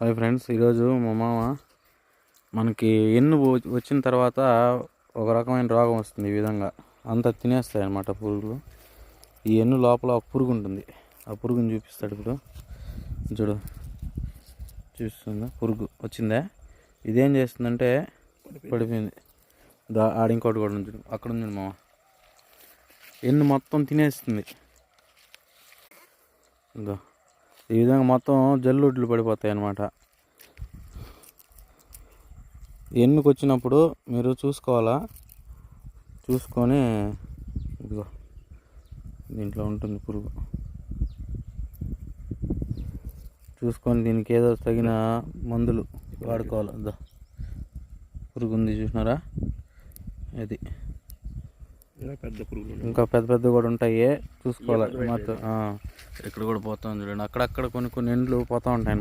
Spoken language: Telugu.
హాయ్ ఫ్రెండ్స్ ఈరోజు మా మామ మనకి ఎన్ను వచ్చిన తర్వాత ఒక రకమైన రోగం వస్తుంది ఈ విధంగా. అంతా తినేస్తాయి అన్నమాట పురుగులు. ఈ ఎన్ను లోపల ఒక పురుగు ఉంటుంది. ఆ పురుగుని చూపిస్తాడు ఇప్పుడు. చూడు. చూస్తుందా? పురుగు వచ్చిందా? ఇదేం చేస్తుందంటే పడిపోయింది. దా ఆడ ఇంకోటి కూడా ఉంది చూడు. అక్కడ ఉంది మామ. ఎన్ను మొత్తం తినేస్తుంది. ఇదో ఈ విధంగా మొత్తం జల్లుడ్లు పడిపోతాయి అన్నమాట ఎన్నుకు వచ్చినప్పుడు మీరు చూసుకోవాలా? చూసుకొని ఇదిగో దీంట్లో ఉంటుంది పురుగు. చూసుకొని దీనికి ఏదో తగిన మందులు వాడుకోవాలి? పురుగు ఉంది చూసినారా? అది ఇలా పెద్ద పురుగులు. ఇంకా పెద్ద పెద్ద కూడా ఉంటాయి. చూసుకోవాలి. మొత్తం ఇక్కడ కూడా పోతా ఉంది చూడండి. అక్కడక్కడ కొన్ని కొన్ని ఎండ్లు పోతూ ఉంటాయి